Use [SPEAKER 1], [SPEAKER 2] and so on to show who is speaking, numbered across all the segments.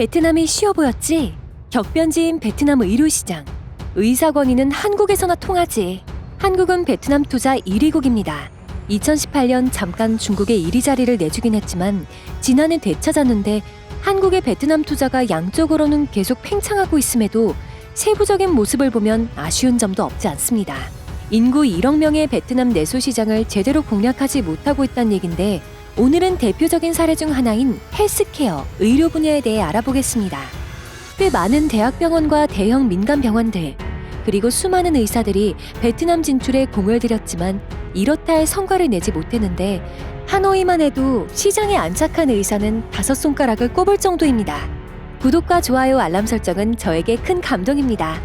[SPEAKER 1] 베트남이 쉬워 보였지? 격변지인 베트남 의료시장. 의사 권위는 한국에서나 통하지. 한국은 베트남 투자 1위국입니다. 2018년 잠깐 중국에 1위 자리를 내주긴 했지만 지난해 되찾았는데 한국의 베트남 투자가 양쪽으로는 계속 팽창하고 있음에도 세부적인 모습을 보면 아쉬운 점도 없지 않습니다. 인구 1억 명의 베트남 내수 시장을 제대로 공략하지 못하고 있다는 얘긴데 오늘은 대표적인 사례 중 하나인 헬스케어, 의료 분야에 대해 알아보겠습니다. 꽤 많은 대학병원과 대형 민간병원들, 그리고 수많은 의사들이 베트남 진출에 공을 들였지만 이렇다 할 성과를 내지 못했는데 하노이만 해도 시장에 안착한 의사는 다섯 손가락을 꼽을 정도입니다. 구독과 좋아요, 알람 설정은 저에게 큰 감동입니다.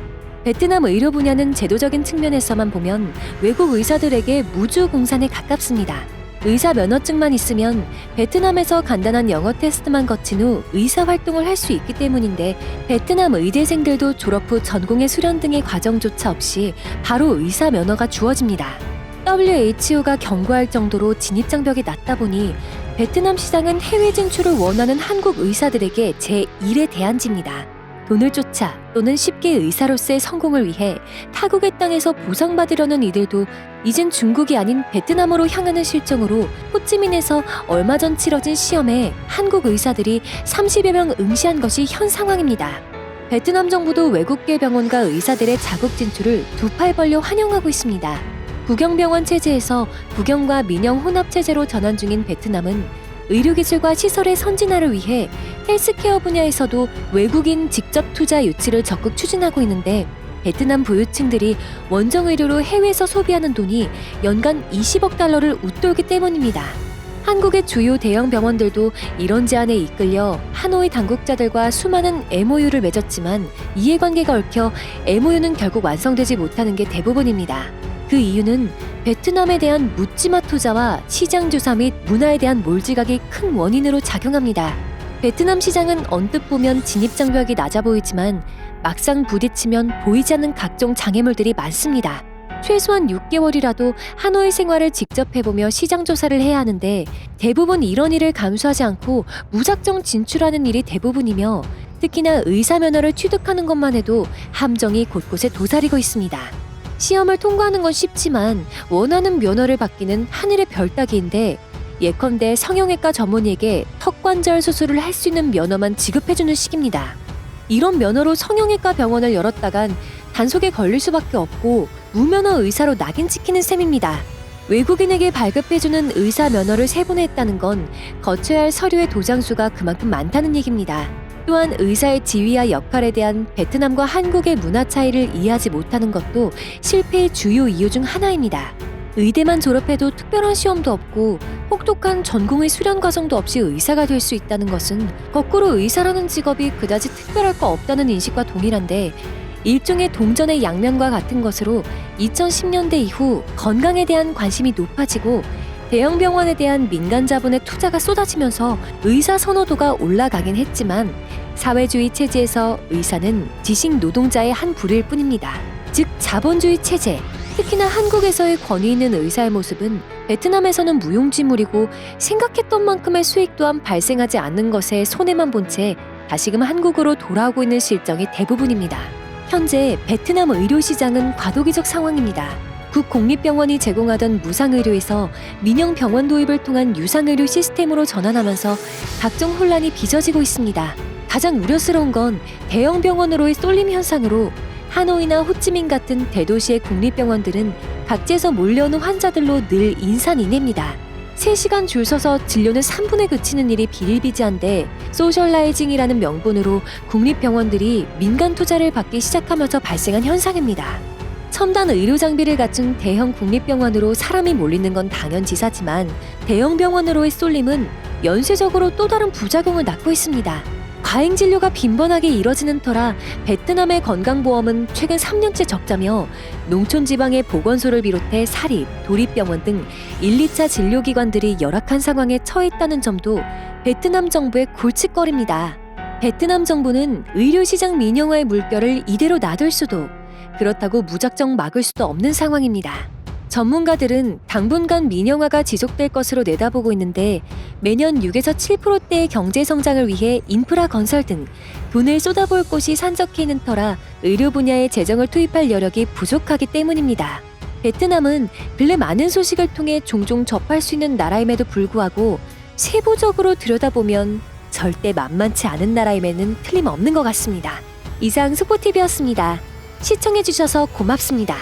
[SPEAKER 1] 베트남 의료 분야는 제도적인 측면에서만 보면 외국 의사들에게 무주 공산에 가깝습니다. 의사 면허증만 있으면 베트남에서 간단한 영어 테스트만 거친 후 의사 활동을 할 수 있기 때문인데 베트남 의대생들도 졸업 후 전공의 수련 등의 과정조차 없이 바로 의사 면허가 주어집니다. WHO가 경고할 정도로 진입 장벽이 낮다 보니 베트남 시장은 해외 진출을 원하는 한국 의사들에게 제1의 대안지입니다. 돈을 쫓아 또는 쉽게 의사로서의 성공을 위해 타국의 땅에서 보상받으려는 이들도 이젠 중국이 아닌 베트남으로 향하는 실정으로 호찌민에서 얼마 전 치러진 시험에 한국 의사들이 30여 명 응시한 것이 현 상황입니다. 베트남 정부도 외국계 병원과 의사들의 자국 진출을 두 팔 벌려 환영하고 있습니다. 국영병원 체제에서 국영과 민영 혼합 체제로 전환 중인 베트남은 의료기술과 시설의 선진화를 위해 헬스케어 분야에서도 외국인 직접 투자 유치를 적극 추진하고 있는데 베트남 부유층들이 원정 의료로 해외에서 소비하는 돈이 연간 20억 달러를 웃돌기 때문입니다. 한국의 주요 대형 병원들도 이런 제안에 이끌려 하노이 당국자들과 수많은 MOU를 맺었지만 이해관계가 얽혀 MOU는 결국 완성되지 못하는 게 대부분입니다. 그 이유는 베트남에 대한 묻지마 투자와 시장 조사 및 문화에 대한 몰지각이 큰 원인으로 작용합니다. 베트남 시장은 언뜻 보면 진입 장벽이 낮아 보이지만 막상 부딪히면 보이지 않는 각종 장애물들이 많습니다. 최소한 6개월이라도 하노이 생활을 직접 해보며 시장 조사를 해야 하는데 대부분 이런 일을 감수하지 않고 무작정 진출하는 일이 대부분이며 특히나 의사 면허를 취득하는 것만 해도 함정이 곳곳에 도사리고 있습니다. 시험을 통과하는 건 쉽지만 원하는 면허를 받기는 하늘의 별 따기인데 예컨대 성형외과 전문의에게 턱관절 수술을 할 수 있는 면허만 지급해주는 식입니다. 이런 면허로 성형외과 병원을 열었다간 단속에 걸릴 수밖에 없고 무면허 의사로 낙인 찍히는 셈입니다. 외국인에게 발급해주는 의사 면허를 세번 했다는 건 거쳐야 할 서류의 도장수가 그만큼 많다는 얘기입니다. 또한 의사의 지위와 역할에 대한 베트남과 한국의 문화 차이를 이해하지 못하는 것도 실패의 주요 이유 중 하나입니다. 의대만 졸업해도 특별한 시험도 없고 혹독한 전공의 수련 과정도 없이 의사가 될 수 있다는 것은 거꾸로 의사라는 직업이 그다지 특별할 거 없다는 인식과 동일한데 일종의 동전의 양면과 같은 것으로 2010년대 이후 건강에 대한 관심이 높아지고 대형 병원에 대한 민간 자본의 투자가 쏟아지면서 의사 선호도가 올라가긴 했지만 사회주의 체제에서 의사는 지식 노동자의 한 부류일 뿐입니다. 즉 자본주의 체제, 특히나 한국에서의 권위 있는 의사의 모습은 베트남에서는 무용지물이고 생각했던 만큼의 수익 또한 발생하지 않는 것에 손해만 본 채 다시금 한국으로 돌아오고 있는 실정이 대부분입니다. 현재 베트남 의료 시장은 과도기적 상황입니다. 국공립병원이 제공하던 무상의료에서 민영병원 도입을 통한 유상의료 시스템으로 전환하면서 각종 혼란이 빚어지고 있습니다. 가장 우려스러운 건 대형 병원으로의 쏠림 현상으로 하노이나 호찌민 같은 대도시의 국립병원들은 각지에서 몰려오는 환자들로 늘 인산인해입니다. 3시간 줄 서서 진료는 3분에 그치는 일이 비일비재한데 소셜라이징이라는 명분으로 국립병원들이 민간 투자를 받기 시작하면서 발생한 현상입니다. 첨단 의료 장비를 갖춘 대형 국립병원으로 사람이 몰리는 건 당연지사지만 대형 병원으로의 쏠림은 연쇄적으로 또 다른 부작용을 낳고 있습니다. 과잉 진료가 빈번하게 이뤄지는 터라 베트남의 건강보험은 최근 3년째 적자며 농촌 지방의 보건소를 비롯해 사립, 도립병원 등 1, 2차 진료기관들이 열악한 상황에 처했다는 점도 베트남 정부의 골칫거리입니다. 베트남 정부는 의료시장 민영화의 물결을 이대로 놔둘 수도 그렇다고 무작정 막을 수도 없는 상황입니다. 전문가들은 당분간 민영화가 지속될 것으로 내다보고 있는데 매년 6에서 7%대의 경제 성장을 위해 인프라 건설 등 돈을 쏟아부을 곳이 산적해 있는 터라 의료 분야에 재정을 투입할 여력이 부족하기 때문입니다. 베트남은 근래 많은 소식을 통해 종종 접할 수 있는 나라임에도 불구하고 세부적으로 들여다보면 절대 만만치 않은 나라임에는 틀림없는 것 같습니다. 이상 스포티비였습니다. 시청해주셔서 고맙습니다.